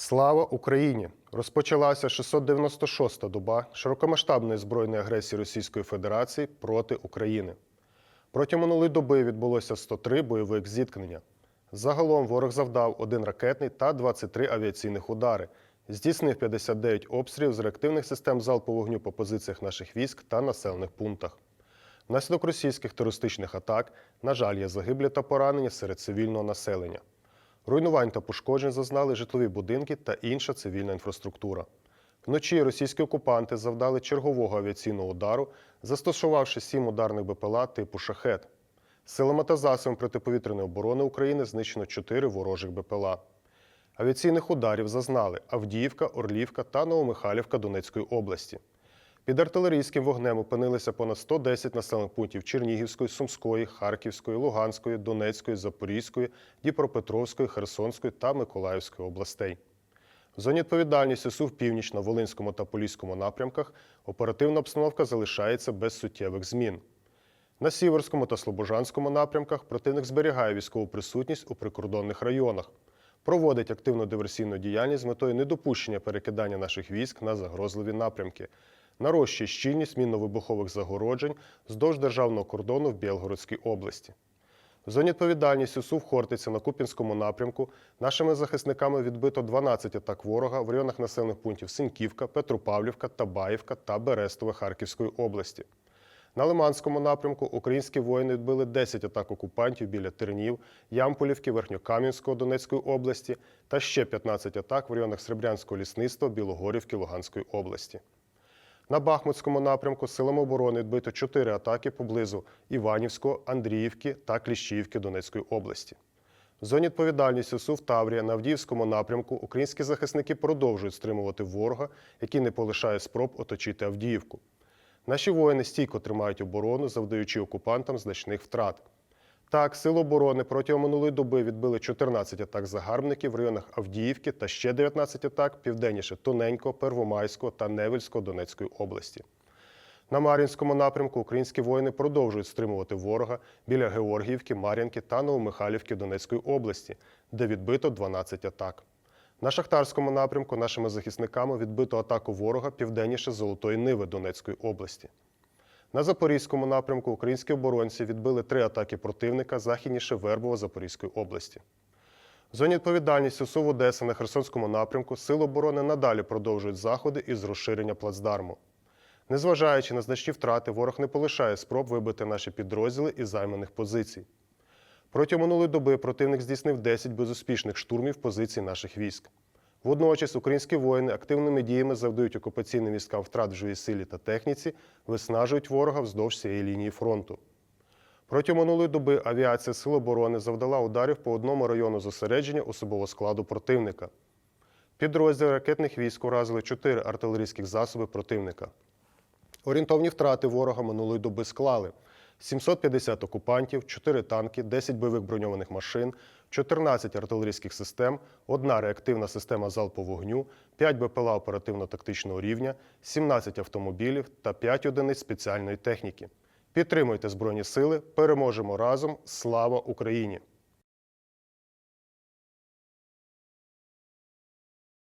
Слава Україні! Розпочалася 696-та доба широкомасштабної збройної агресії Російської Федерації проти України. Протягом минулої доби відбулося 103 бойових зіткнення. Загалом ворог завдав один ракетний та 23 авіаційних удари, здійснив 59 обстрілів з реактивних систем залпового вогню по позиціях наших військ та населених пунктах. Внаслідок російських терористичних атак, на жаль, є загиблі та поранені серед цивільного населення. Руйнувань та пошкоджень зазнали житлові будинки та інша цивільна інфраструктура. Вночі російські окупанти завдали чергового авіаційного удару, застосувавши сім ударних БПЛА типу шахет. Силами та засобами протиповітряної оборони України знищено чотири ворожих БПЛА. Авіаційних ударів зазнали Авдіївка, Орлівка та Новомихайлівка Донецької області. Під артилерійським вогнем опинилися понад 110 населених пунктів Чернігівської, Сумської, Харківської, Луганської, Донецької, Запорізької, Дніпропетровської, Херсонської та Миколаївської областей. В зоні відповідальності СУ в північ на Волинському та Поліському напрямках оперативна обстановка залишається без суттєвих змін. На Сіверському та Слобожанському напрямках противник зберігає військову присутність у прикордонних районах, проводить активну диверсійну діяльність з метою недопущення перекидання наших військ на загрозливі напрямки, нарощує щільність мінно-вибухових загороджень вздовж державного кордону в Білгородській області. В зоні відповідальності СУ в Хортиця на Купінському напрямку нашими захисниками відбито 12 атак ворога в районах населених пунктів Синьківка, Петропавлівка, Табаївка та Берестове Харківської області. На Лиманському напрямку українські воїни відбили 10 атак окупантів біля Тернів, Ямполівки, Верхньокам'янського Донецької області та ще 15 атак в районах Сребрянського лісництва, Білогорівки Луганської області. На Бахмутському напрямку силами оборони відбито 4 атаки поблизу Іванівського, Андріївки та Кліщіївки Донецької області. В зоні відповідальності СУ в Таврія на Авдіївському напрямку українські захисники продовжують стримувати ворога, який не полишає спроб оточити Авдіївку. Наші воїни стійко тримають оборону, завдаючи окупантам значних втрат. Так, сили оборони протягом минулої доби відбили 14 атак загарбників в районах Авдіївки та ще 19 атак південніше Тоненького, Первомайського та Невельського Донецької області. На Мар'їнському напрямку українські воїни продовжують стримувати ворога біля Георгіївки, Мар'їнки та Новомихайлівки Донецької області, де відбито 12 атак. На Шахтарському напрямку нашими захисниками відбито атаку ворога південніше Золотої Ниви Донецької області. На Запорізькому напрямку українські оборонці відбили три атаки противника західніше Вербова Запорізької області. В зоні відповідальності СУВ Одеси на Херсонському напрямку Сили оборони надалі продовжують заходи із розширення плацдарму. Незважаючи на значні втрати, ворог не полишає спроб вибити наші підрозділи із займаних позицій. Протягом минулої доби противник здійснив 10 безуспішних штурмів позицій наших військ. Водночас українські воїни активними діями завдають окупаційним військам втрат в живій силі та техніці, виснажують ворога вздовж цієї лінії фронту. Протягом минулої доби авіація Сил оборони завдала ударів по одному району зосередження особового складу противника. Підрозділи ракетних військ уразили 4 артилерійських засоби противника. Орієнтовні втрати ворога минулої доби склали 750 окупантів, 4 танки, 10 бойових броньованих машин, 14 артилерійських систем, одна реактивна система залпового вогню, 5 БПЛА оперативно-тактичного рівня, 17 автомобілів та 5 одиниць спеціальної техніки. Підтримуйте Збройні Сили, переможемо разом! Слава Україні!